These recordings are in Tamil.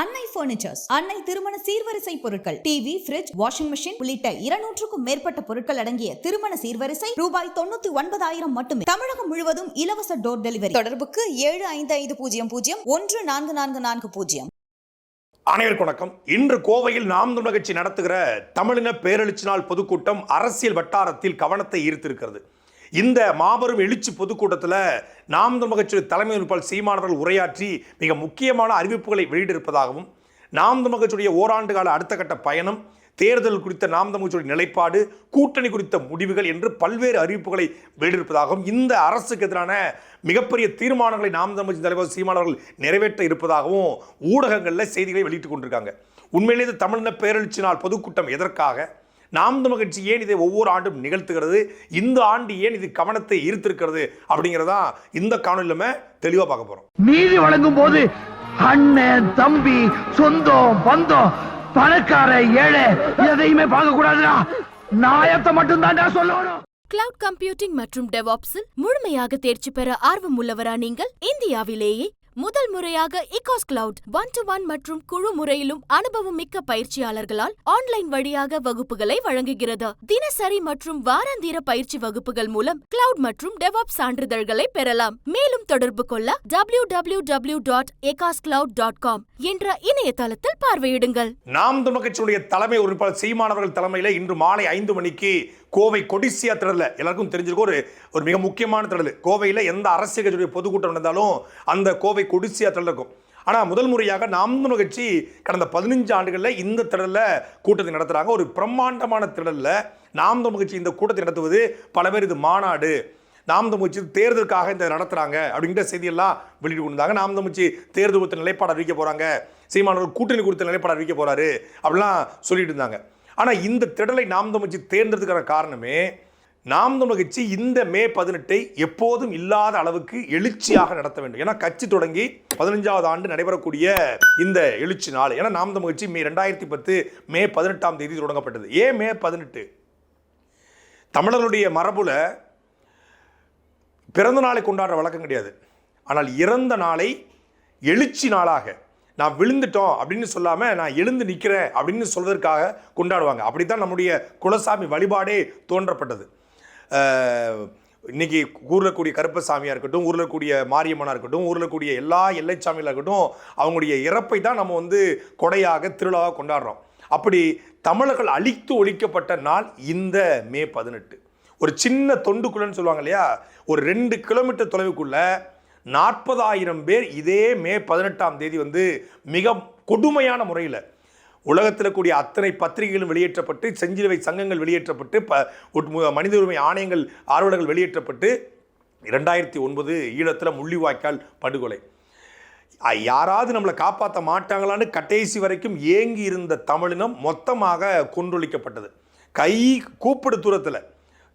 அன்னை பர்னிச்சர்ஸ் அன்னை திருமண சீர்வரிசை பொருட்கள் டிவி ஃபிரிட்ஜ் வாஷிங் மெஷின் உள்ளிட்ட இருநூற்றுக்கும் மேற்பட்ட பொருட்கள் அடங்கிய திருமண சீர்வரிசை ரூபாய் தொண்ணூத்தி ஒன்பதாயிரம் மட்டுமே. தமிழகம் முழுவதும் இலவச டோர் டெலிவரி தொடர்புக்கு ஏழு ஐந்து ஐந்து பூஜ்ஜியம் பூஜ்ஜியம் ஒன்று நான்கு நான்கு நான்கு பூஜ்ஜியம். அனைவருக்கும் வணக்கம். இன்று கோவையில் நாம் தமிழ் கட்சி நடத்துகிற தமிழின பேரெழுச்சி நாள் பொதுக்கூட்டம் அரசியல் வட்டாரத்தில் கவனத்தை ஈர்த்திருக்கிறது. இந்த மாபெரும் எழுச்சி பொதுக்கூட்டத்தில் நாம் தமிழர் தலைமை உறுப்பாளர் சீமானவர்கள் உரையாற்றி மிக முக்கியமான அறிவிப்புகளை வெளியிட்டிருப்பதாகவும் நாம் தமிழர் ஓராண்டு கால அடுத்த கட்ட பயணம் தேர்தல் குறித்த நாம் தமிழர் நிலைப்பாடு கூட்டணி குறித்த முடிவுகள் என்று பல்வேறு அறிவிப்புகளை வெளியிட்டிருப்பதாகவும் இந்த அரசுக்கு எதிரான மிகப்பெரிய தீர்மானங்களை நாம் தமிழ் தலைவர் சீமானவர்கள் நிறைவேற்ற இருப்பதாகவும் ஊடகங்களில் செய்திகளை வெளியிட்டுக் கொண்டிருக்காங்க. உண்மையிலேயே தமிழின பேரழிச்சி நாள் பொதுக்கூட்டம் எதற்காக? நாம் தமிழ் கட்சி ஏன் இதை ஒவ்வொரு ஆண்டும் நிகழ்த்துகிறது? இந்த ஆண்டு ஏன் இது கவனத்தை ஈர்த்திருக்கிறது? அப்படிங்கிறதா இந்த காணொலியில் நம்ம தெளிவாக பார்க்க போகிறோம் நீதி வழங்கும் போது அண்ணன் தம்பி சொந்தம் பந்தம் பணக்கார ஏழை எதையுமே பார்க்க கூடாதுடா. நாயத்தை மட்டும் தான்டா சொல்லணும். கிளவுட் கம்ப்யூட்டிங் மற்றும் டெவாப்ஸில் முழுமையாக தேர்ச்சி பெற ஆர்வம் உள்ளவரா நீங்கள்? இந்தியாவிலேயே முதல் முறையாக இகாஸ் கிளவுட் ஒன் டு ஒன் மற்றும் குழு முறையிலும் அனுபவம் மிக்க பயிற்சியாளர்களால் ஆன்லைன் வழியாக வகுப்புகளை வழங்குகிறது. தினசரி மற்றும் வாராந்திர பயிற்சி வகுப்புகள் மூலம் கிளவுட் மற்றும் டெவாப் சான்றிதழ்களை பெறலாம். மேலும் தொடர்பு கொள்ள W W W dot dot com என்ற இணையதளத்தில் பார்வையிடுங்கள். நாம் தமிழ் கட்சியுடைய தலைமை உறுப்பினர் சீமானவர்கள் தலைமையில் இன்று மாலை ஐந்து மணிக்கு கோவை கொடிசியா திடலில். எல்லாருக்கும் தெரிஞ்சிருக்கும் ஒரு ஒரு மிக முக்கியமான திடல். கோவையில் எந்த அரசியல் கட்சியுடைய பொதுக்கூட்டம் நடந்தாலும் அந்த கோவை கொடிசியா திடல் இருக்கும். ஆனால் முதல் முறையாக நாம் தமிழ் கட்சி கடந்த பதினஞ்சு ஆண்டுகளில் இந்த திடலில் கூட்டத்தை நடத்துகிறாங்க ஒரு பிரம்மாண்டமான திடலில் நாம் தமிழ் கட்சி இந்த கூட்டத்தை நடத்துவது பல பேர் இது மாநாடு. நாம் தமிழ்ச்சி தேர்தலுக்காக இந்த நடத்துகிறாங்க அப்படிங்கிற செய்தியெல்லாம் வெளியிட்டு கொண்டாங்க நாம் தமிழ்ச்சி தேர்தல் குறித்த நிலைப்பாடு அறிவிக்க போகிறாங்க சீமானவர் கூட்டணி குறித்த நிலைப்பாடு அறிவிக்க போகிறாரு அப்படிலாம் சொல்லிட்டு இருந்தாங்க. ஆனால் இந்த திடலை நாம் தமிழ்ச்சி தேர்ந்தெடுத்துக்கிற காரணமே நாம் தமிழ்ச்சி இந்த மே பதினெட்டை எப்போதும் இல்லாத அளவுக்கு எழுச்சியாக நடத்த வேண்டும். ஏன்னா கட்சி தொடங்கி பதினஞ்சாவது ஆண்டு நடைபெறக்கூடிய இந்த எழுச்சி நாள். ஏன்னா நாம் தமிழ்ச்சி மே ரெண்டாயிரத்தி பத்து மே பதினெட்டாம் தேதி தொடங்கப்பட்டது. ஏன் மே பதினெட்டு? தமிழர்களுடைய மரபுல பிறந்த நாளை கொண்டாடுற வழக்கம் கிடையாது. ஆனால் இறந்த நாளை எழுச்சி நாளாக நான் விழுந்துட்டோம் அப்படின்னு சொல்லாமல் நான் எழுந்து நிற்கிறேன் அப்படின்னு சொல்வதற்காக கொண்டாடுவாங்க. அப்படி தான் நம்முடைய குலசாமி வழிபாடே தோன்றப்பட்டது. இன்றைக்கி இன்னைக்கு ஊரில் கூடிய கருப்பசாமியாக இருக்கட்டும் ஊரில் கூடிய மாரியம்மனாக இருக்கட்டும் ஊரில் கூடிய எல்லா எல்லைச்சாமியாக இருக்கட்டும் அவங்களுடைய இறப்பை தான் நம்ம வந்து கொடையாக திருவிழாவாக கொண்டாடுறோம். அப்படி தமிழர்கள் அழித்து ஒழிக்கப்பட்ட நாள் இந்த மே பதினெட்டு. ஒரு சின்ன தொண்டுக்குள்ளன்னு சொல்லுவாங்க இல்லையா? ஒரு ரெண்டு கிலோமீட்டர் தொலைவுக்குள்ளே நாற்பதாயிரம் பேர் இதே மே பதினெட்டாம் தேதி வந்து மிக கொடுமையான முறையில் உலகத்தில் கூடிய அத்தனை பத்திரிகைகளும் வெளியேற்றப்பட்டு செஞ்சிலுவை சங்கங்கள் வெளியேற்றப்பட்டு ப உட்- மனித உரிமை ஆணையங்கள் ஆர்வலர்கள் வெளியேற்றப்பட்டு இரண்டாயிரத்தி ஒன்பது ஈழத்தில் முள்ளிவாய்க்கால் படுகொலை. யாராவது நம்மளை காப்பாற்ற மாட்டாங்களான்னு கடைசி வரைக்கும் ஏங்கி இருந்த தமிழினம் மொத்தமாக கொன்றொழிக்கப்பட்டது. கை கூப்பிடு தூரத்தில்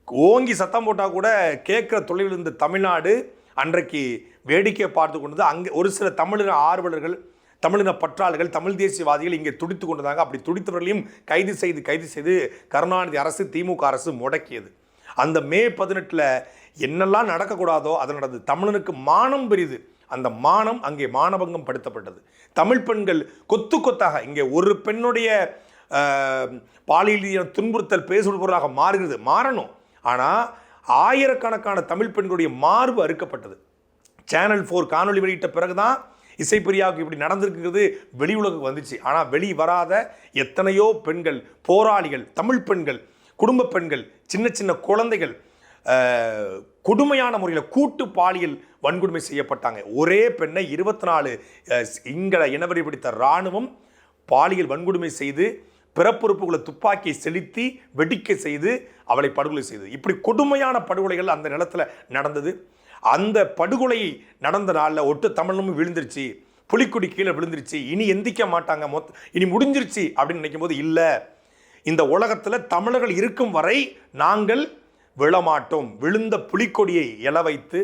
ஓங்கி சத்தம் போட்டால் கூட கேட்குற தொழில் இருந்த தமிழ்நாடு அன்றைக்கு வேடிக்கை பார்த்து கொண்டது அங்கே ஒரு சில தமிழின ஆர்வலர்கள் தமிழின பற்றாளர்கள் தமிழ் தேசியவாதிகள் இங்கே துடித்து கொண்டதாங்க அப்படி துடித்தவர்களையும் கைது செய்து கைது செய்து கருணாநிதி அரசு திமுக அரசு முடக்கியது. அந்த மே பதினெட்டில் என்னெல்லாம் நடக்கக்கூடாதோ அது நடந்தது தமிழனுக்கு மானம் பெரிது. அந்த மானம் அங்கே மானபங்கம் படுத்தப்பட்டது. தமிழ் பெண்கள் கொத்து கொத்தாக இங்கே ஒரு பெண்ணுடைய பாலியல் துன்புறுத்தல் பேசுபொருளாக மாறுகிறது. மாறணும். ஆனால் ஆயிரக்கணக்கான தமிழ் பெண்களுடைய மார்பு அறுக்கப்பட்டது. சேனல் ஃபோர் காணொளி வெளியிட்ட பிறகுதான் இசைப்பிரியாவுக்கு இப்படி நடந்திருக்கிறது வெளி உலகுக்கு வந்துச்சு. ஆனால் வெளி வராத எத்தனையோ பெண்கள் போராளிகள் தமிழ் பெண்கள் குடும்ப பெண்கள் சின்ன சின்ன குழந்தைகள் கொடுமையான முறையில் கூட்டு பாலியல் வன்கொடுமை செய்யப்பட்டாங்க. ஒரே பெண்ணை இருபத்தி நாலு இங்கட இனவரி பிடித்த இராணுவம் பாலியல் வன்கொடுமை செய்து பிறப்புறுப்புகளை துப்பாக்கி செலுத்தி வெடிக்க செய்து அவளை படுகொலை செய்தது. இப்படி கொடுமையான படுகொலைகள் அந்த நிலத்தில் நடந்தது. அந்த படுகொலை நடந்த நாளில் ஒட்டு தமிழனும் விழுந்துருச்சு. புலிக்குடி கீழே விழுந்துருச்சு. இனி எந்திக்க மாட்டாங்க. மொத்த இனி முடிஞ்சிருச்சு அப்படின்னு நினைக்கும் போது இல்லை. இந்த உலகத்தில் தமிழர்கள் இருக்கும் வரை நாங்கள் விழமாட்டோம். விழுந்த புலிக்கொடியை எழ வைத்து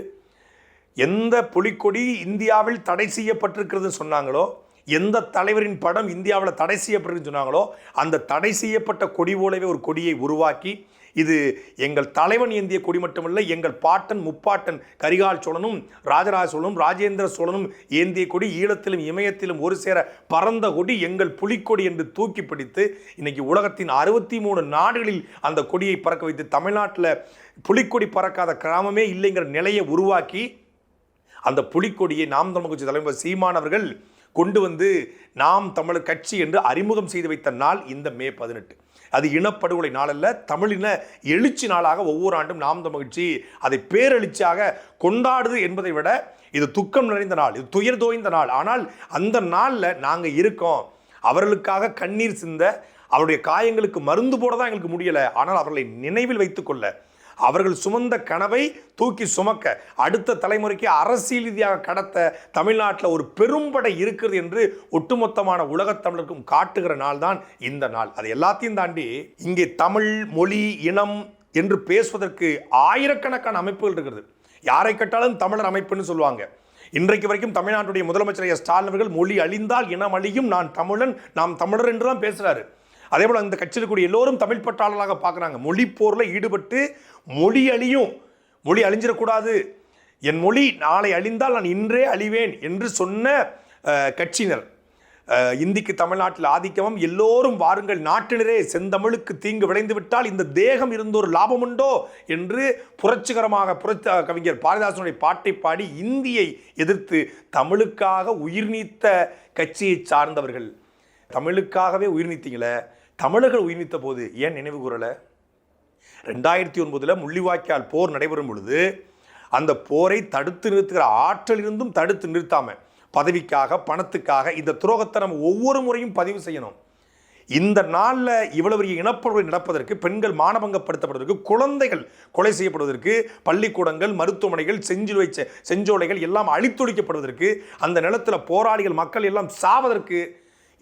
எந்த புலிக்கொடி இந்தியாவில் தடை செய்யப்பட்டிருக்கிறதுன்னு சொன்னாங்களோ எந்த தலைவரின் படம் இந்தியாவில் தடை செய்யப்பட்டிருக்குன்னு சொன்னாங்களோ அந்த தடை செய்யப்பட்ட கொடி போலவே ஒரு கொடியை உருவாக்கி இது எங்கள் தலைவன் ஏந்திய கொடி மட்டுமல்ல எங்கள் பாட்டன் முப்பாட்டன் கரிகால் சோழனும் ராஜராஜ சோழனும் ராஜேந்திர சோழனும் ஏந்திய கொடி ஈழத்திலும் இமயத்திலும் ஒரு சேர பறந்த கொடி எங்கள் புலிக்கொடி என்று தூக்கி பிடித்து இன்னைக்கு உலகத்தின் அறுபத்தி மூணு நாடுகளில் அந்த கொடியை பறக்க வைத்து தமிழ்நாட்டில் புலிக்கொடி பறக்காத கிராமமே இல்லைங்கிற நிலையை உருவாக்கி அந்த புலிக்கொடியை நாம் தமிழ் கட்சி தலைவர் சீமானவர்கள் அவர்கள் கொண்டு வந்து நாம் தமிழர் கட்சி என்று அறிமுகம் செய்து வைத்த நாள் இந்த மே பதினெட்டு. அது இனப்படுகொலை நாளல்ல தமிழின எழுச்சி நாளாக ஒவ்வொரு ஆண்டும் நாம் தமிழ் கட்சி அதை பேரெழுச்சியாக கொண்டாடுது என்பதை விட இது துக்கம் நிறைந்த நாள் இது துயர் தோய்ந்த நாள். ஆனால் அந்த நாளில் நாங்கள் இருக்கோம். அவர்களுக்காக கண்ணீர் சிந்த அவருடைய காயங்களுக்கு மருந்து போட தான் எங்களுக்கு முடியலை. ஆனால் அவர்களை நினைவில் வைத்துக்கொள்ள அவர்கள் சுமந்த கனவை தூக்கி சுமக்க அடுத்த தலைமுறைக்கு அரசியல் ரீதியாக கடத்த தமிழ்நாட்டில் ஒரு பெரும்படை இருக்கிறது என்று ஒட்டுமொத்தமான உலகத் தமிழருக்கும் காட்டுகிற நாள் தான் இந்த நாள். அது எல்லாத்தையும் தாண்டி இங்கே தமிழ் மொழி இனம் என்று பேசுவதற்கு ஆயிரக்கணக்கான அமைப்புகள் இருக்கிறது. யாரை கட்டாலும் தமிழர் அமைப்புன்னு சொல்லுவாங்க. இன்றைக்கு வரைக்கும் தமிழ்நாட்டுடைய முதலமைச்சர் ஐயா ஸ்டாலின் அவர்கள் மொழி அழிந்தால் இனம் அழியும் நான் தமிழன் நாம் தமிழர் என்று தான் பேசுகிறாரு அதே போல் அந்த கட்சியில் கூடிய எல்லோரும் தமிழ் பட்டாளர்களாக பார்க்குறாங்க. மொழி போரில் ஈடுபட்டு மொழி அழியும். மொழி அழிஞ்சிடக்கூடாது. என் மொழி நாளை அழிந்தால் நான் இன்றே அழிவேன் என்று சொன்ன கட்சியினர். இந்திக்கு தமிழ்நாட்டில் ஆதிக்கமும் எல்லோரும் வாருங்கள். நாட்டினரே செந்தமிழுக்கு தீங்கு விளைந்து விட்டால் இந்த தேகம் இருந்தோர் லாபமுண்டோ லாபம் உண்டோ என்று புரட்சிகரமாக புரட்சி கவிஞர் பாரதிதாசனுடைய பாட்டை பாடி இந்தியை எதிர்த்து தமிழுக்காக உயிர் நீத்த கட்சியை சார்ந்தவர்கள். தமிழுக்காகவே உயிர் நீத்தீங்களே. தமிழர்கள் உயிர் நீத்த போது ஏன் நினைவு கூறலை? ரெண்டாயிரத்தி ஒன்பதில் முள்ளிவாய்க்கால் போர் நடைபெறும் பொழுது அந்த போரை தடுத்து நிறுத்துகிற ஆற்றல் இருந்தும் தடுத்து நிறுத்தாமல் பதவிக்காக பணத்துக்காக இந்த துரோகத்தை நம்ம ஒவ்வொரு முறையும் பதிவு செய்யணும். இந்த நாளில் இவ்வளவு பெரிய இனப்படுகொலை நடப்பதற்கு பெண்கள் மானபங்கப்படுத்தப்படுவதற்கு குழந்தைகள் கொலை செய்யப்படுவதற்கு பள்ளிக்கூடங்கள் மருத்துவமனைகள் செஞ்சிலுவை வைச்ச செஞ்சோலைகள் எல்லாம் அழித்தொழிக்கப்படுவதற்கு அந்த நிலத்தில் போராளிகள் மக்கள் எல்லாம் சாவதற்கு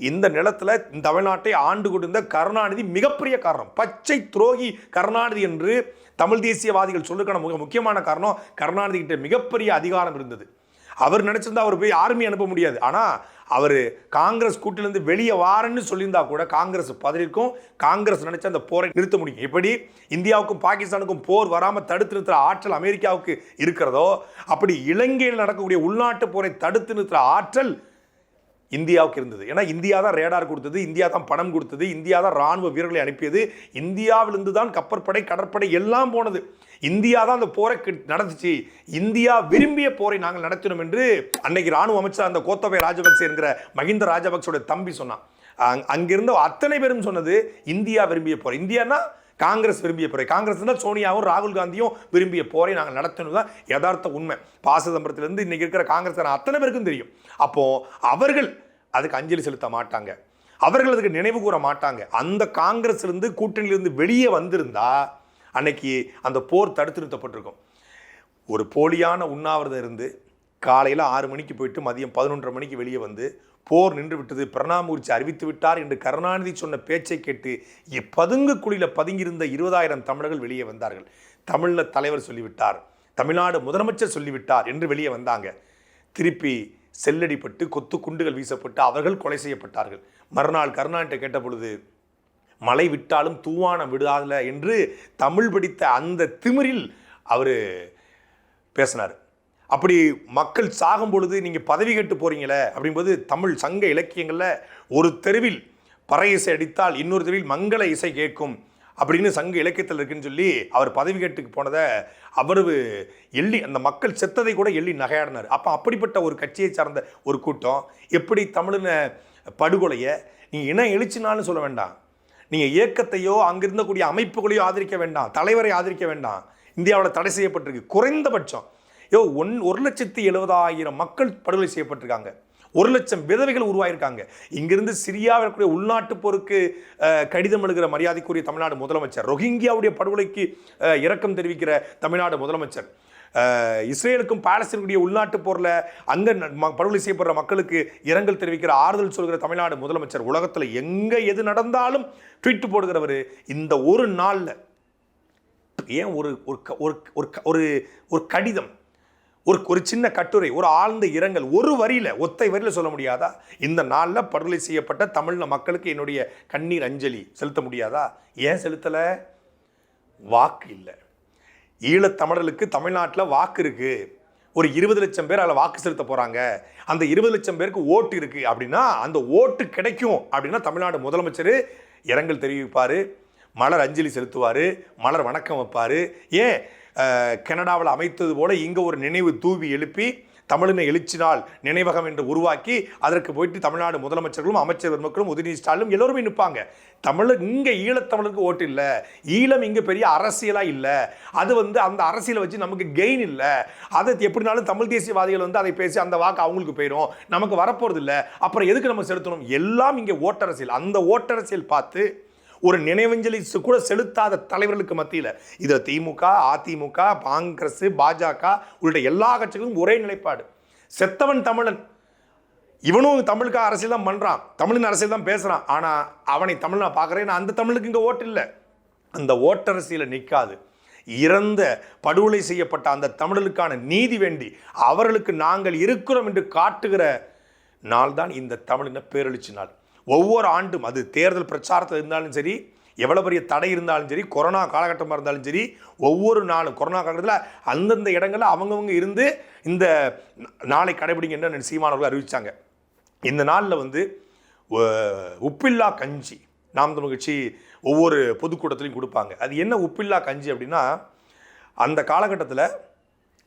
இந்த நிலத்தில் இந்த தமிழ்நாட்டை ஆண்டு கொண்டிருந்த கருணாநிதி மிகப்பெரிய காரணம். பச்சை துரோகி கருணாநிதி என்று தமிழ் தேசியவாதிகள் சொல்லுக்கான மிக முக்கியமான காரணம் கருணாநிதி கிட்ட மிகப்பெரிய அதிகாரம் இருந்தது. அவர் நினச்சிருந்தா அவர் போய் ஆர்மி அனுப்ப முடியாது. ஆனால் அவர் காங்கிரஸ் கூட்டிலிருந்து வெளியே வாரன்னு சொல்லியிருந்தா கூட காங்கிரஸ் பதவிக்கும் காங்கிரஸ் நினைச்ச அந்த போரை நிறுத்த முடியும். எப்படி? இந்தியாவுக்கும் பாகிஸ்தானுக்கும் போர் வராமல் தடுத்து நிறுத்துகிற ஆற்றல் அமெரிக்காவுக்கு இருக்கிறதோ அப்படி இலங்கையில் நடக்கக்கூடிய உள்நாட்டு போரை தடுத்து நிறுத்துகிற ஆற்றல் இந்தியாவுக்கு இருந்தது. ஏன்னா இந்தியா தான் ரேடார் கொடுத்தது இந்தியா தான் பணம் கொடுத்தது இந்தியா தான் ராணுவ வீரர்களை அனுப்பியது இந்தியாவிலிருந்து தான் கப்பற்படை கடற்படை எல்லாம் போனது. இந்தியா தான் அந்த போரை நடந்துச்சு. இந்தியா விரும்பிய போரை நாங்கள் நடத்தினோம் என்று அன்னைக்கு ராணுவ அமைச்சர் அந்த கோத்தபய ராஜபக்சே என்கிற மஹிந்த ராஜபக்சோட தம்பி சொன்னான். அங்- அங்கிருந்த அத்தனை பேரும் சொன்னது இந்தியா விரும்பிய போர். இந்தியானா காங்கிரஸ் விரும்பிய போரை. காங்கிரஸ் தான் சோனியாவும் ராகுல் காந்தியும் விரும்பிய போரை நாங்கள் நடத்தணும் தான் யதார்த்த உண்மை. பா சிதம்பரத்திலிருந்து இன்னைக்கு இருக்கிற காங்கிரஸ் அத்தனை பேருக்கும் தெரியும். அப்போது அவர்கள் அதுக்கு அஞ்சலி செலுத்த மாட்டாங்க. அவர்கள் அதுக்கு நினைவு கூற மாட்டாங்க. அந்த காங்கிரஸ்லேருந்து கூட்டணியிலிருந்து வெளியே வந்திருந்தா அன்னைக்கு அந்த போர் தடுத்து நிறுத்தப்பட்டிருக்கும். ஒரு போலியான உண்ணாவிரதம் இருந்து காலையில் ஆறு மணிக்கு போயிட்டு மதியம் பதினொன்றரை மணிக்கு வெளியே வந்து போர் நின்று விட்டது. பிரணாமூர்ச்சி அறிவித்து விட்டார் என்று கருணாநிதி சொன்ன பேச்சை கேட்டு இ- பதுங்கு குழியில் பதுங்கியிருந்த இருபதாயிரம் தமிழர்கள் வெளியே வந்தார்கள். தமிழில் தலைவர் சொல்லிவிட்டார். தமிழ்நாடு முதலமைச்சர் சொல்லிவிட்டார் என்று வெளியே வந்தாங்க. திருப்பி செல்லடிப்பட்டு கொத்து குண்டுகள் வீசப்பட்டு அவர்கள் கொலை செய்யப்பட்டார்கள். மறுநாள் கருணாநிதி கேட்ட பொழுது மழை விட்டாலும் தூவானம் விடாதல என்று தமிழ் படித்த அந்த திமிரில் அவர் பேசினார். அப்படி மக்கள் சாகும் பொழுது நீங்கள் பதவி கட்டு போகிறீங்களே அப்படிங்கும்போது தமிழ் சங்க இலக்கியங்களில் ஒரு தெருவில் பறை இசை அடித்தால் இன்னொரு தெருவில் மங்கள இசை கேட்கும் அப்படின்னு சங்க இலக்கியத்தில் இருக்குன்னு சொல்லி அவர் பதவி கேட்டுக்கு போனதை அவரவு எள்ளி அந்த மக்கள் செத்ததை கூட எள்ளி நகையாடினார். அப்போ அப்படிப்பட்ட ஒரு கட்சியை சார்ந்த ஒரு கூட்டம் எப்படி தமிழின படுகொலையை நீங்கள் இன எழுச்சினாலும் சொல்ல வேண்டாம். நீங்கள் இயக்கத்தையோ அங்கே இருந்தக்கூடிய அமைப்புகளையோ ஆதரிக்க வேண்டாம் தலைவரை ஆதரிக்க வேண்டாம். இந்தியாவில் தடை செய்யப்பட்டிருக்கு. குறைந்தபட்சம் யோ ஒன் ஒரு லட்சத்தி எழுபதாயிரம் மக்கள் படுகொலை செய்யப்பட்டிருக்காங்க. ஒரு லட்சம் விதவைகள் உருவாயிருக்காங்க. இங்கிருந்து சிரியாவில் இருக்கக்கூடிய உள்நாட்டு போருக்கு கடிதம் எழுகிற மரியாதைக்குரிய தமிழ்நாடு முதலமைச்சர் ரொஹிங்கியாவுடைய படுகொலைக்கு இரக்கம் தெரிவிக்கிற தமிழ்நாடு முதலமைச்சர். இஸ்ரேலுக்கும் பாலஸ்தீனுடைய உள்நாட்டு போரில் அங்கே படுகொலை செய்யப்படுற மக்களுக்கு இரங்கல் தெரிவிக்கிற ஆறுதல் சொல்கிற தமிழ்நாடு முதலமைச்சர் உலகத்தில் எங்கே எது நடந்தாலும் ட்வீட் போடுகிறவர் இந்த ஒரு நாளில் ஏன் ஒரு ஒரு க- ஒரு ஒரு க- ஒரு ஒரு கடிதம் ஒரு ஒரு சின்ன கட்டுரை ஒரு ஆழ்ந்த இரங்கல் ஒரு வரியில் ஒத்தை வரியில் சொல்ல முடியாதா? இந்த நாளில் படுகொலை செய்யப்பட்ட தமிழ்ல மக்களுக்கு என்னுடைய கண்ணீர் அஞ்சலி செலுத்த முடியாதா? ஏன் செலுத்தலை? வாக்கு இல்லை. ஈழத்தமிழர்களுக்கு தமிழ்நாட்டில் வாக்கு இருக்குது ஒரு இருபது லட்சம் பேர் அதில் வாக்கு செலுத்த போகிறாங்க அந்த இருபது லட்சம் பேருக்கு ஓட்டு இருக்குது அப்படின்னா அந்த ஓட்டு கிடைக்கும் அப்படின்னா தமிழ்நாடு முதலமைச்சர் இரங்கல் தெரிவிப்பார் மலர் அஞ்சலி செலுத்துவார் மலர் வணக்கம் வைப்பார். ஏன்? கனடாவில் அமைத்தது போல இங்கே ஒரு நினைவு தூவி எழுப்பி தமிழின எழுச்சி நாள் நினைவகம் என்று உருவாக்கி அதற்கு போயிட்டு தமிழ்நாடு முதலமைச்சர்களும் அமைச்சர் பெருமக்களும் உதயநிதி ஸ்டாலினும் எல்லோருமே நிற்பாங்க. தமிழ் இங்கே ஈழத்தமிழுக்கு ஓட்டு இல்லை. ஈழம் இங்கே பெரிய அரசியலாக இல்லை. அது வந்து அந்த அரசியலை வச்சு நமக்கு கெயின் இல்லை. அதை எப்படினாலும் தமிழ் தேசியவாதிகள் வந்து அதை பேசி அந்த வாக்கு அவங்களுக்கு போயிடும் நமக்கு வரப்போகிறது இல்லை. அப்புறம் எதுக்கு நம்ம செலுத்தணும்? எல்லாம் இங்கே ஓட்டரசியல். அந்த ஓட்டரசியல் பார்த்து ஒரு நினைவஞ்சலி கூட செலுத்தாத தலைவர்களுக்கு மத்தியில் இது திமுக அதிமுக காங்கிரஸ் பாஜக உள்ளிட்ட எல்லா கட்சிகளும் ஒரே நிலைப்பாடு. செத்தவன் தமிழன். இவனும் தமிழுக்காக அரசியல் தான் பண்ணுறான் தமிழின் அரசியல் தான் பேசுகிறான் ஆனால் அவனை தமிழ் நான் பார்க்குறேன். அந்த தமிழுக்கு இங்கே ஓட்டு இல்லை. அந்த ஓட்டரசியில் நிற்காது இறந்த படுகொலை செய்யப்பட்ட அந்த தமிழர்களுக்கான நீதி வேண்டி அவர்களுக்கு நாங்கள் இருக்கிறோம் என்று காட்டுகிற நாள் தான் இந்த தமிழின பேரழிச்சு நாள். ஒவ்வொரு ஆண்டும் அது தேர்தல் பிரச்சாரத்தில் இருந்தாலும் சரி எவ்வளோ பெரிய தடை இருந்தாலும் சரி கொரோனா காலகட்டமாக இருந்தாலும் சரி ஒவ்வொரு நாளும் கொரோனா காலகட்டத்தில் அந்தந்த இடங்களில் அவங்கவுங்க இருந்து இந்த நாளை கடைபிடிங்க என்று சீமானவர்கள் அறிவித்தாங்க இந்த நாளில் வந்து உப்பில்லா கஞ்சி நாம் தமிழ் கட்சி ஒவ்வொரு பொதுக்கூட்டத்திலையும் கொடுப்பாங்க. அது என்ன உப்பில்லா கஞ்சி அப்படின்னா அந்த காலகட்டத்தில்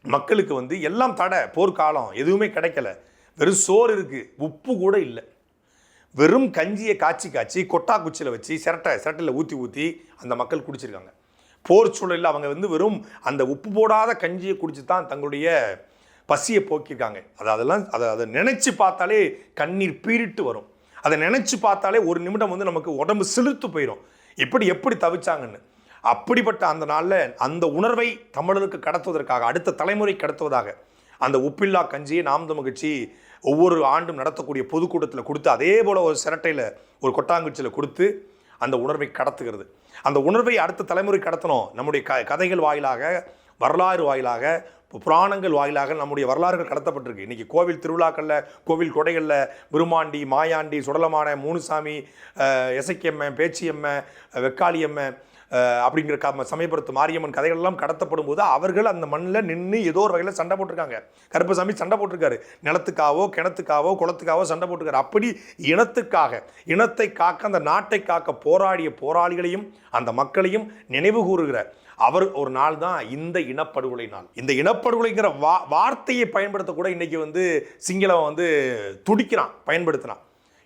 மக்களுக்கு வந்து எல்லாம் தடை போர்க்காலம் எதுவுமே கிடைக்கல. வெறும் சோறு இருக்குது உப்பு கூட இல்லை. வெறும் கஞ்சியை காய்ச்சி காய்ச்சி கொட்டா குச்சியில் வச்சு சிரட்டை சிரட்டையில் ஊற்றி ஊற்றி அந்த மக்கள் குடிச்சிருக்காங்க. போர் சூழலில் அவங்க வந்து வெறும் அந்த உப்பு போடாத கஞ்சியை குடிச்சு தான் தங்களுடைய பசியை போக்கியிருக்காங்க. அது அதெல்லாம் அதை அதை நினச்சி பார்த்தாலே கண்ணீர் பீரிட்டு வரும். அதை நினச்சி பார்த்தாலே ஒரு நிமிடம் வந்து நமக்கு உடம்பு சிலிர்த்து போயிடும் எப்படி எப்படி தவிச்சாங்கன்னு. அப்படிப்பட்ட அந்த நாளில் அந்த உணர்வை தமிழருக்கு கடத்துவதற்காக அடுத்த தலைமுறை கடத்துவதாக அந்த உப்பில்லா கஞ்சியை நாம் தமிழ் கட்சி ஒவ்வொரு ஆண்டும் நடத்தக்கூடிய பொதுக்கூட்டத்தில் கொடுத்து அதே போல் ஒரு சிரட்டையில் ஒரு கொட்டாங்குச்சியில் கொடுத்து அந்த உணர்வை கடத்துகிறது. அந்த உணர்வை அடுத்த தலைமுறை கடத்தணும். நம்முடைய க கதைகள் வாயிலாக வரலாறு வாயிலாக புராணங்கள் வாயிலாக நம்முடைய வரலாறுகள் கடத்தப்பட்டிருக்கு. இன்றைக்கி கோவில் திருவிழாக்களில் கோவில் கொடைகளில் விருமாண்டி மாயாண்டி சுடலமான மூணுசாமி அஹ், பேச்சியம்மை வெக்காளியம்மை அப்படிங்கிற க சமயபுரத்து மாரியம்மன் கதைகள்லாம் கடத்தப்படும் போது அவர்கள் அந்த மண்ணில் நின்று ஏதோ ஒரு வகையில் சண்டை போட்டிருக்காங்க. கருப்பசாமி சண்டை போட்டிருக்காரு. நிலத்துக்காவோ கிணத்துக்காவோ குளத்துக்காவோ சண்டை போட்டிருக்காரு. அப்படி இனத்துக்காக இனத்தை காக்க அந்த நாட்டை காக்க போராடிய போராளிகளையும் அந்த மக்களையும் நினைவு கூறுகிற அவர் ஒரு நாள் தான் இந்த இனப்படுகொலை நாள். இந்த இனப்படுகொலைங்கிற வா வார்த்தையை பயன்படுத்தக்கூட இன்னைக்கு வந்து சிங்களவன் வந்து துடிக்கிறான் பயன்படுத்தினான்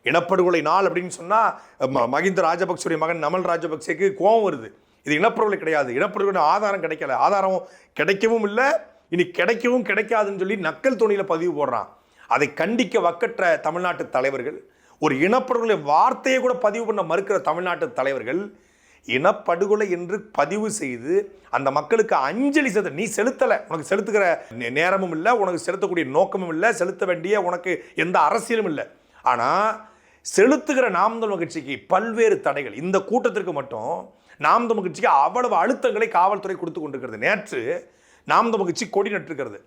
இனப்படுகொலை நாள் அப்படின்னு சொன்னால் மகிந்த ராஜபக்சுடைய மகன் நமல் ராஜபக்சேக்கு கோபம் வருது. இது இனப்படுகொலை கிடையாது. இனப்படுகொலை ஆதாரம் கிடைக்கல. ஆதாரம் கிடைக்கவும் இல்லை. இனி கிடைக்கவும் கிடைக்காதுன்னு சொல்லி நக்கல் துணியில் பதிவு போடுறான். அதை கண்டிக்க வக்கற்ற தமிழ்நாட்டு தலைவர்கள் ஒரு இனப்படுகொலை வார்த்தையை கூட பதிவு பண்ண மறுக்கிற தமிழ்நாட்டு தலைவர்கள் இனப்படுகொலை என்று பதிவு செய்து அந்த மக்களுக்கு அஞ்சலி செலுத்த நீ செலுத்தலை. உனக்கு செலுத்துகிற நே- நேரமும் இல்லை உனக்கு செலுத்தக்கூடிய நோக்கமும் இல்லை செலுத்த வேண்டிய உனக்கு எந்த அரசியலும் இல்லை. ஆனால் செலுத்துகிற நாம் தமிழ் கட்சிக்கு பல்வேறு தடைகள். இந்த கூட்டத்திற்கு மட்டும் நாம் தமிழ் கட்சிக்கு அவ்வளவு அழுத்தங்களை காவல்துறை கொடுத்து கொண்டிருக்கிறது. நேற்று நாம் தமிழ் கட்சி கொடி நட்டிருக்கிறது.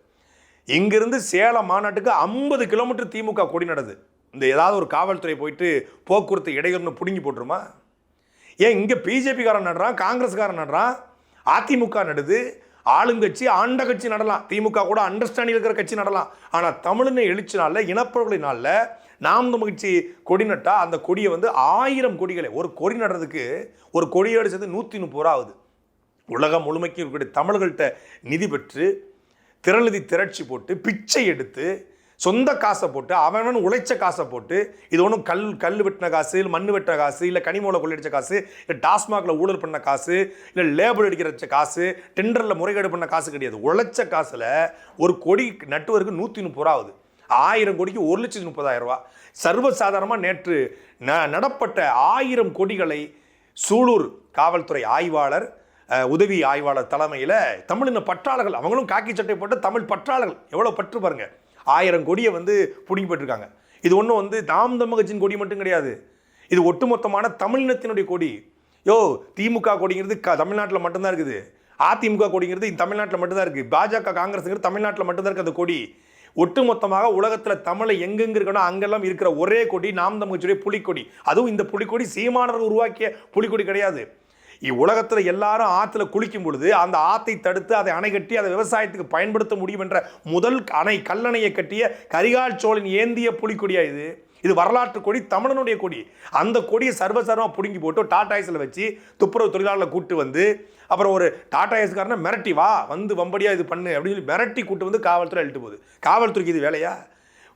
இங்கிருந்து சேலம் மாநாட்டுக்கு ஐம்பது கிலோமீட்டர் திமுக கொடி நடுது. இந்த ஏதாவது ஒரு காவல்துறை போயிட்டு போக்குவரத்து இடையூறுன்னு பிடுங்கி போட்டுருமா? ஏன் இங்கே பிஜேபிக்காரன் நடுறான் காங்கிரஸ்காரன் நடுறான்? அதிமுக நடுது ஆளுங்கட்சி ஆண்ட கட்சி நடலாம். திமுக கூட அண்டர்ஸ்டாண்டிங் இருக்கிற கட்சி நடலாம். ஆனால் தமிழ்னு எழுச்சி நாளில் இனப்படுகொலை நாளில் நாம் மகிழ்ச்சி கட்சி கொடி நட்டா அந்த கொடியை வந்து ஆயிரம் கொடிகளை ஒரு கொடி நடுறதுக்கு ஒரு கொடியோடு சேர்ந்து நூற்றி முப்பது ரூபா ஆகுது. உலகம் முழுமைக்கும் இருக்கக்கூடிய தமிழர்கள்ட்ட நிதி பெற்று திரளுதி திரட்சி போட்டு பிச்சை எடுத்து சொந்த காசை போட்டு அவன் உழைச்ச காசை போட்டு இது ஒன்றும் கல் கல் வெட்டின காசு இல்லை மண் வெட்டின காசு இல்லை கனிமூலை கொள்ளடிச்ச காசு இல்லை டாஸ்மாகில் ஊழல் பண்ண காசு இல்லை லேபர் அடிக்கிற காசு டெண்டரில் முறைகேடு பண்ண காசு கிடையாது. உழைச்ச காசில் ஒரு கொடி நட்டுவருக்கு நூற்றி முப்பது ரூபா ஆகுது. ஆயிரம் கோடிக்கு ஒரு லட்சத்தி முப்பதாயிரம் ரூபா. சர்வசாதாரணமாக நேற்று ந நடப்பட்ட ஆயிரம் கோடிகளை சூலூர் காவல்துறை ஆய்வாளர் உதவி ஆய்வாளர் தலைமையில் தமிழின பற்றாளர்கள் அவங்களும் காக்கி சட்டை போட்ட தமிழ் பற்றாளர்கள் எவ்வளோ பற்று பாருங்க. ஆயிரம் கொடியை வந்து பிடுங்கி இது ஒன்றும் வந்து தாம் தமிழகத்தின் கொடி மட்டும் கிடையாது. இது ஒட்டுமொத்தமான தமிழினத்தினுடைய கொடி. யோ திமுக கொடிங்கிறது க தமிழ்நாட்டில் மட்டும்தான் இருக்குது. அதிமுக கொடிங்கிறது தமிழ்நாட்டில் மட்டும்தான் இருக்குது பாஜக காங்கிரஸுங்கிறது தமிழ்நாட்டில் மட்டும்தான் இருக்குது அந்த கொடி. ஒட்டுமொத்தமாக உலகத்தில் தமிழை எங்கெங்க இருக்கணும் அங்கெல்லாம் இருக்கிற ஒரே கொடி நாம் தமிழ்ச்சியுடைய புலிக்கொடி. அதுவும் இந்த புலிக்கொடி சீமானவர் உருவாக்கிய புலிக்கொடி கிடையாது. இ- எல்லாரும் ஆற்றுல குளிக்கும் பொழுது அந்த ஆற்றை தடுத்து அதை அணை கட்டி அதை விவசாயத்துக்கு பயன்படுத்த முடியும் என்ற முதல் அணை கல்லணையை கட்டிய கரிகால் சோழன் ஏந்திய புலிக்கொடியா இது? இது வரலாற்று கொடி தமிழனுடைய கொடி. அந்த கொடியை சர்வசர்வமாக பிடுங்கி போட்டு டாடாய்ஸில் ஏஸில் வச்சு துப்புரவு தொழிலாளர் கூட்டு வந்து அப்புறம் ஒரு டாடா ஏஸ்காரனை மிரட்டி வா வந்து வம்படியாக இது பண்ணு அப்படின்னு சொல்லி மிரட்டி கூட்டு வந்து காவல்துறை அழிட்டு போகுது. காவல்துறைக்கு இது வேலையா?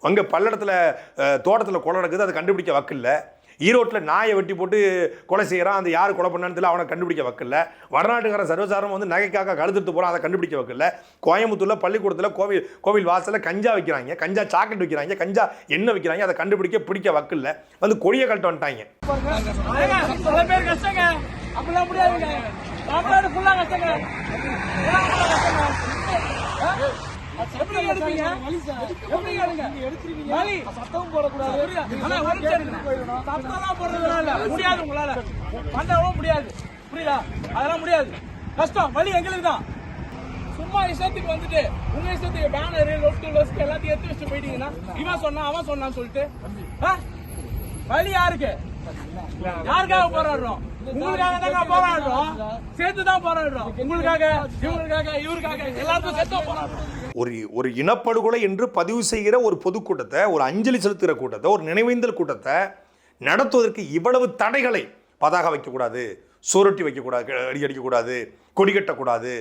அங்கே பல்லடத்தில் தோட்டத்தில் கொலை நடக்குது அதை கண்டுபிடிக்க வக்கில்ல. ஈரோட்டில் நாயை வெட்டி போட்டு கொலை செய்கிறான் அந்த யார் கொலை பண்ணான்னு தெரியல அவனை கண்டுபிடிக்க வைக்கல வடநாட்டுக்கார சர்வசாரம் வந்து நகைக்காக கழுத்துட்டு போகிறான் அதை கண்டுபிடிக்க வைக்கல கோயம்புத்தூரில் பள்ளிக்கூடத்தில் கோவில் கோவில் வாசலில் கஞ்சா வைக்கிறாங்க கஞ்சா சாக்லேட் வைக்கிறாங்க கஞ்சா எண்ணெய் வைக்கிறாங்க அதை கண்டுபிடிக்க பிடிக்க வக்கில்ல வந்து கொடியை கழட்ட வந்துட்டாங்க அப்படிலாம் முடியாதுங்க தமிழ்நாடு கஷ்டங்க எப்படி எடுப்பீங்க? எப்படி எடுங்க? வலி சத்தம் போடக்கூடாது ஆனா ஒரு நிமிஷம் முடியாது உங்களால. பண்ணவும் முடியாது. புரியுதா? அதெல்லாம் முடியாது. கஷ்டம். வலி எங்களுக்கு தான். சும்மா இஷ்டத்துக்கு வந்துட்டு உங்க இஷ்டத்துக்கு பேனர் லொட்டு லொஸ்ட் எல்லாத்தையும் எடுத்து வச்சுட்டு போயிட்டீங்கன்னா இவன் சொன்னா அவன் சொன்னான்னு சொல்லிட்டு ஆ? வலி யாருக்கு? யாருக்காக போராடுறோம்? உங்களுக்காக தாங்க போராடுறோம். சேர்த்து தான் போராடுறோம். உங்களுக்காக இவங்களுக்காக இவருக்காக. எல்லாருக்கும் சேர்த்து போராடுறோம். ஒரு ஒரு இனப்படுகொலை என்று பதிவு செய்கிற ஒரு பொதுக்கூட்டத்தை ஒரு அஞ்சலி செலுத்துகிற கூட்டத்தை ஒரு நினைவேந்தல் கூட்டத்தை நடத்துவதற்கு இவ்வளவு தடைகளை பதாக வைக்கக்கூடாது சுருட்டி வைக்கக்கூடாது அடி அடிக்கக்கூடாது கொடி கட்டக்கூடாது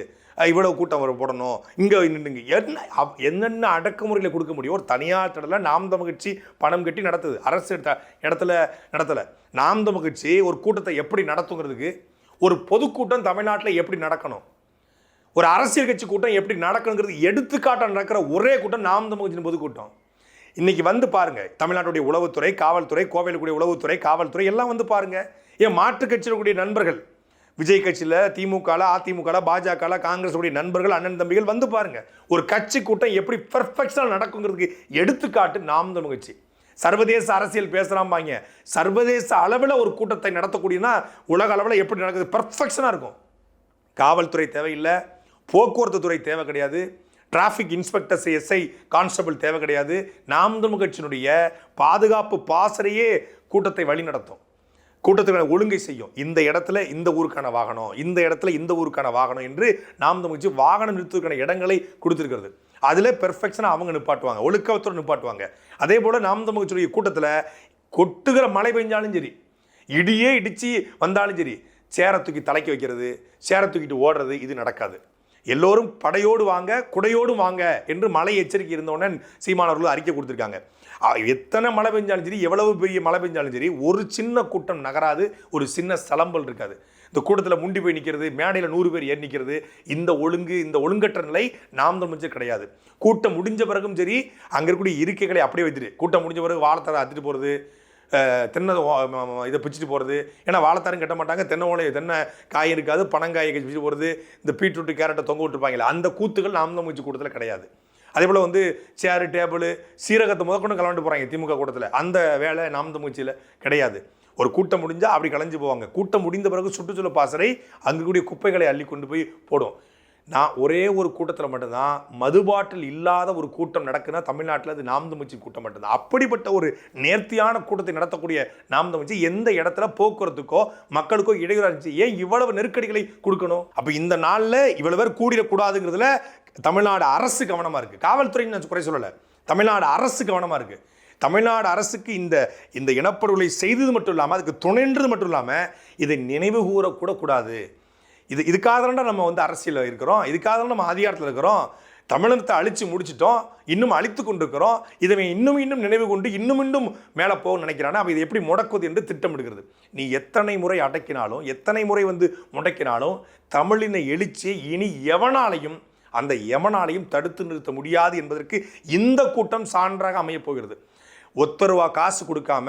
இவ்வளவு கூட்டம் வர போடணும் இங்கே நின்றுங்க என்ன என்னென்ன அடக்குமுறையில் கொடுக்க முடியும்? ஒரு தனியார் திடல நாம் தமிழ் பணம் கட்டி நடத்துது. அரசு எடுத்த இடத்துல நடத்தலை. நாம் தமிழ் ஒரு கூட்டத்தை எப்படி நடத்துங்கிறதுக்கு ஒரு பொதுக்கூட்டம் தமிழ்நாட்டில் எப்படி நடக்கணும்? ஒரு அரசியல் கட்சி கூட்டம் எப்படி நடக்கணுங்கிறது எடுத்துக்காட்டாக நடக்கிற ஒரே கூட்டம் நாம் தமிழ் பொது பொதுக்கூட்டம். இன்றைக்கி வந்து பாருங்கள் தமிழ்நாட்டுடைய உளவுத்துறை காவல்துறை கோவிலுக்குடைய உளவுத்துறை காவல்துறை எல்லாம் வந்து பாருங்கள் ஏன் மாற்றுக் கட்சியில் கூடிய நண்பர்கள் விஜய் கட்சியில் திமுகவில் அதிமுகவில் பாஜகவில் காங்கிரஸ் உடைய நண்பர்கள் அண்ணன் தம்பிகள் வந்து பாருங்கள் ஒரு கட்சி கூட்டம் எப்படி பெர்ஃபெக்ஷனாக நடக்குங்கிறதுக்கு எடுத்துக்காட்டு நாம் தமிழ் கட்சி. சர்வதேச அரசியல் பேசுகிறாம்பாங்க சர்வதேச அளவில் ஒரு கூட்டத்தை நடத்தக்கூடியனா உலக அளவில் எப்படி நடக்குது? பர்ஃபெக்ஷனாக இருக்கும். காவல்துறை தேவையில்லை. போக்குவரத்து துறை தேவை கிடையாது. டிராஃபிக் இன்ஸ்பெக்டர்ஸ் எஸ்ஐ கான்ஸ்டபிள் தேவை கிடையாது. நாம் தமிழ் கட்சியினுடைய பாதுகாப்பு பாசறையே கூட்டத்தை வழிநடத்தும் கூட்டத்துக்கான ஒழுங்கை செய்யும். இந்த இடத்துல இந்த ஊருக்கான வாகனம் இந்த இடத்துல இந்த ஊருக்கான வாகனம் என்று நாம் தமிழ் வாகனம் நிறுத்துவதற்கான இடங்களை கொடுத்துருக்கிறது. அதில் பெர்ஃபெக்ஷனாக அவங்க நிப்பாட்டுவாங்க. ஒழுக்கத்தோடு நிப்பாட்டுவாங்க. அதே போல் நாம் தமிழ்ச்சியுடைய கூட்டத்தில் கொட்டுகிற மழை பெஞ்சாலும் சரி இடியே இடித்து வந்தாலும் சரி சேரை தூக்கி தலைக்கு வைக்கிறது சேரை தூக்கிட்டு ஓடுறது இது நடக்காது. எல்லோரும் படையோடு வாங்க குடையோடும் வாங்க என்று மழை எச்சரிக்கை இருந்தவுடனே சீமானவர்கள் அறிக்கை கொடுத்துருக்காங்க. எத்தனை மழை பெஞ்சாலும் சரி எவ்வளவு பெரிய மழை பெஞ்சாலும் சரி ஒரு சின்ன கூட்டம் நகராது ஒரு சின்ன சலம்பல் இருக்காது. இந்த கூட்டத்தில் முண்டி போய் நிற்கிறது மேடையில் நூறு பேர் ஏறி நிற்கிறது இந்த ஒழுங்கு இந்த ஒழுங்கற்ற நிலை நாம் தமிழ்ச்சி கிடையாது. கூட்டம் முடிஞ்ச பிறகும் சரி அங்கே இருக்கக்கூடிய இருக்கைகளை அப்படியே வைத்துட்டு கூட்டம் முடிஞ்ச பிறகு வாழைத்தரை அத்துட்டு போகிறது தென்னை இதை பிச்சுட்டு போகிறது ஏன்னா வாழைத்தாரும் கட்ட மாட்டாங்க. தென்னை ஓலை தென்னை காய் இருக்காது பனங்காயை பிச்சுட்டு போகிறது இந்த பீட்ரூட்டு கேரட்டை தொங்க விட்டுருப்பாங்களே அந்த கூத்துகள் நாம் தமிழ்ச்சி கூட்டத்தில் கிடையாது. அதே போல் வந்து சேரு டேபிள் சீரகத்தை முதற்கொண்டு கலந்துட்டு போகிறாங்க திமுக கூட்டத்தில். அந்த வேலை நாம் தமிழ்ச்சியில் கிடையாது. ஒரு கூட்டம் முடிஞ்சால் அப்படி கலைஞ்சு போவாங்க. கூட்டம் முடிந்த பிறகு சுற்றுச்சூழல் பாசறை அங்கே கூடிய குப்பைகளை அள்ளி கொண்டு போய் போடும். நான் ஒரே ஒரு கூட்டத்தில் மட்டும்தான் மதுபாட்டில் இல்லாத ஒரு கூட்டம் நடக்குன்னா தமிழ்நாட்டில் அது நாம் தமிழ்ச்சி கூட்டம் மட்டும்தான். அப்படிப்பட்ட ஒரு நேர்த்தியான கூட்டத்தை நடத்தக்கூடிய நாம் தமிழ்ச்சி எந்த இடத்துல போக்குவரத்துக்கோ மக்களுக்கோ இடையூறாக இருந்துச்சு ஏன் இவ்வளவு நெருக்கடிகளை கொடுக்கணும்? அப்போ இந்த நாளில் இவ்வளவு பேர் கூடிடக்கூடாதுங்கிறதுல தமிழ்நாடு அரசு கவனமாக இருக்குது காவல்துறைன்னு நான் குறை சொல்லலை. தமிழ்நாடு அரசு கவனமாக இருக்குது தமிழ்நாடு அரசுக்கு இந்த இந்த இனப்படுகொலை செய்தது மட்டும் இல்லாமல் அதுக்கு துணைன்றது மட்டும் இல்லாமல் இதை நினைவு கூறக்கூட கூடாது இது இதுக்காக தானே நம்ம வந்து அரசியலில் இருக்கிறோம். இதுக்காக தானே நம்ம அதிகாரத்தில் இருக்கிறோம். தமிழகத்தை அழித்து முடிச்சிட்டோம். இன்னும் அழித்து கொண்டிருக்கிறோம். இதை இன்னும் இன்னும் நினைவு கொண்டு இன்னும் இன்னும் மேலே போகணும்னு நினைக்கிறானா. அப்போ இதை எப்படி முடக்குவது என்று திட்டமிடுகிறது. நீ எத்தனை முறை அடக்கினாலும் எத்தனை முறை வந்து முடக்கினாலும் தமிழின எழுச்சி இனி எவனாலையும் அந்த எவனாலையும் தடுத்து நிறுத்த முடியாது என்பதற்கு இந்த கூட்டம் சான்றாக அமையப் போகிறது. காசு கொடுக்காம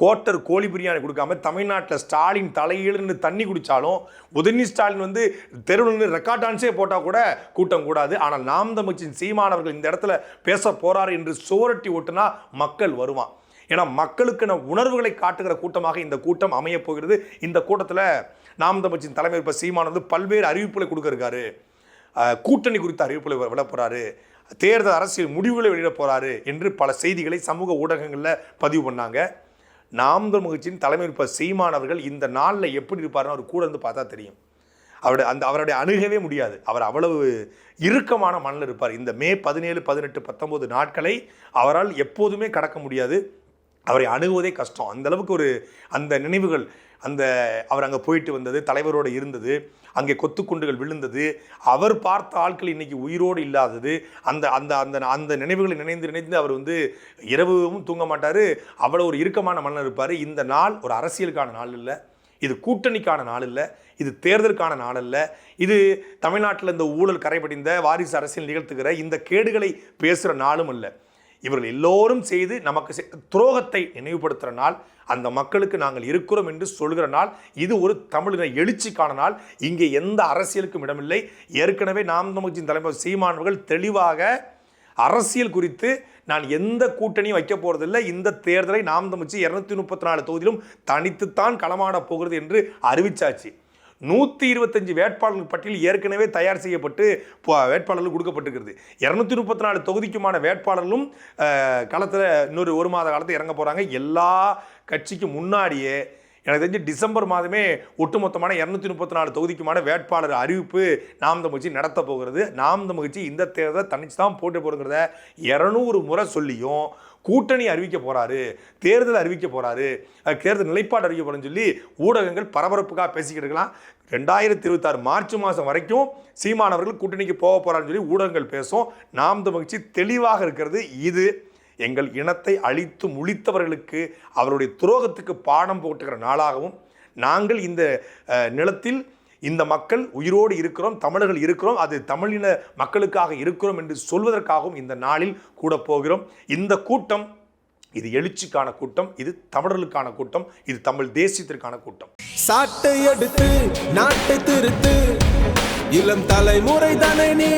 கோட்டர் கோழி பிரியாணி கொடுக்காம தமிழ்நாட்டில் ஸ்டாலின் தலையீடுன்னு தண்ணி குடித்தாலும் உதயநிதி ஸ்டாலின் வந்து தெருவில் நின்று ரெக்கார்ட் டான்ஸே போட்டால் கூட கூட்டம் கூடாது. ஆனால் நாம் தமிழ்ச்சின் சீமானவர்கள் இந்த இடத்துல பேச போகிறார் என்று சுவரட்டி ஓட்டுனா மக்கள் வருவான். ஏன்னா மக்களுக்கான உணர்வுகளை காட்டுகிற கூட்டமாக இந்த கூட்டம் அமையப் போகிறது. இந்த கூட்டத்தில் நாம் தமிழ்ச்சின் தலைமை இப்போ சீமான் வந்து பல்வேறு அறிவிப்புகளை கொடுக்க இருக்காரு. கூட்டணி குறித்த அறிவிப்புகளை விட போகிறாரு தேர்தல் அரசியல் முடிவுகளை வெளியிட போகிறாரு என்று பல செய்திகளை சமூக ஊடகங்களில் பதிவு பண்ணாங்க. நாம் தமிழ் கட்சியின் தலைமை இப்போ சீமானவர்கள் இந்த நாளில் எப்படி இருப்பார்னு அவர் கூட இருந்து பார்த்தா தெரியும். அவருடைய அந்த அவருடைய அணுகவே முடியாது. அவர் அவ்வளவு இறுக்கமான மண்ணில் இருப்பார். இந்த மே பதினேழு பதினெட்டு பத்தொம்போது நாட்களை அவரால் எப்போதுமே கடக்க முடியாது. அவரை அணுகுவதே கஷ்டம். அந்த அளவுக்கு ஒரு அந்த நினைவுகள் அந்த அவர் அங்கே போயிட்டு வந்தது தலைவரோடு இருந்தது அங்கே கொத்துக்குண்டுகள் விழுந்தது அவர் பார்த்த ஆட்கள் இன்றைக்கி உயிரோடு இல்லாதது அந்த அந்த அந்த அந்த நினைவுகளை நினைந்து நினைந்து அவர் வந்து இரவும் தூங்க மாட்டார் அவ்வளோ ஒரு இறுக்கமான மன்னர் இருப்பார். இந்த நாள் ஒரு அரசியலுக்கான நாள் இல்லை இது கூட்டணிக்கான நாள் இல்லை இது தேர்தலுக்கான நாள் அல்ல இது தமிழ்நாட்டில் இந்த ஊழல் கரைபடிந்த வாரிசு அரசியல் நிகழ்த்துகிற இந்த கேடுகளை பேசுகிற நாளும் இல்லை. இவர்கள் எல்லோரும் செய்து நமக்கு துரோகத்தை நினைவுபடுத்துகிற நாள் அந்த மக்களுக்கு நாங்கள் இருக்கிறோம் என்று சொல்கிற நாள் இது ஒரு தமிழின எழுச்சிக்கான நாள். இங்கே எந்த அரசியலுக்கும் இடமில்லை. ஏற்கனவே நாம் தமிழ்ச்சியின் தலைமை சீமானவர்கள் தெளிவாக அரசியல் குறித்து நான் எந்த கூட்டணியும் வைக்க போகிறதில்லை இந்த தேர்தலை நாம் தமிழ்ச்சி இரநூத்தி முப்பத்தி நாலு தொகுதியிலும் தனித்துத்தான் களமாட போகிறது என்று அறிவிச்சாச்சு. நூற்றி இருபத்தஞ்சு வேட்பாளர்கள் பட்டியல் ஏற்கனவே தயார் செய்யப்பட்டு வேட்பாளர்கள் கொடுக்கப்பட்டிருக்கிறது. இரநூத்தி முப்பத்தி நாலு தொகுதிக்குமான வேட்பாளர்களும் களத்தில் இன்னொரு ஒரு மாத காலத்தில் இறங்க போகிறாங்க எல்லா கட்சிக்கு முன்னாடியே எனக்கு தெரிஞ்சு டிசம்பர் மாதமே ஒட்டுமொத்தமான இரநூத்தி முப்பத்தி நாலு தொகுதிக்குமான வேட்பாளர் அறிவிப்பு நாம் தமிழ்ச்சி நடத்த போகிறது. நாம் தமிழ்ச்சி இந்த தேர்தலை தனிச்சு தான் போட்டு போகிறத இரநூறு முறை சொல்லியும் கூட்டணி அறிவிக்க போகிறாரு தேர்தல் அறிவிக்க போகிறாரு தேர்தல் நிலைப்பாடு அறிவிக்க போகிறேன்னு சொல்லி ஊடகங்கள் பரபரப்புக்காக பேசிக்கிட்டு இருக்கலாம். ரெண்டாயிரத்தி இருபத்தாறு மார்ச் மாதம் வரைக்கும் சீமானவர்கள் கூட்டணிக்கு போக போகிறான்னு சொல்லி ஊடகங்கள் பேசும். நாம் மகிழ்ச்சி தெளிவாக இருக்கிறது இது. எங்கள் இனத்தை அழித்து முழித்தவர்களுக்கு அவருடைய துரோகத்துக்கு பாடம் போட்டுக்கிற நாளாகவும் நாங்கள் இந்த நிலத்தில் இந்த மக்கள் உயிரோடு இருக்கிறோம் தமிழர்கள் இருக்கிறோம் அது தமிழின மக்களுக்காக இருக்கிறோம் என்று சொல்வதற்காகவும் இந்த நாளில் கூட போகிறோம். இந்த கூட்டம் இது எழுச்சிக்கான கூட்டம் இது தமிழர்களுக்கான கூட்டம் இது தமிழ் தேசியத்திற்கான கூட்டம். சாட்டை எடுத்து நாட்டை திருத்து இளம் தலைமுறை தானே நீ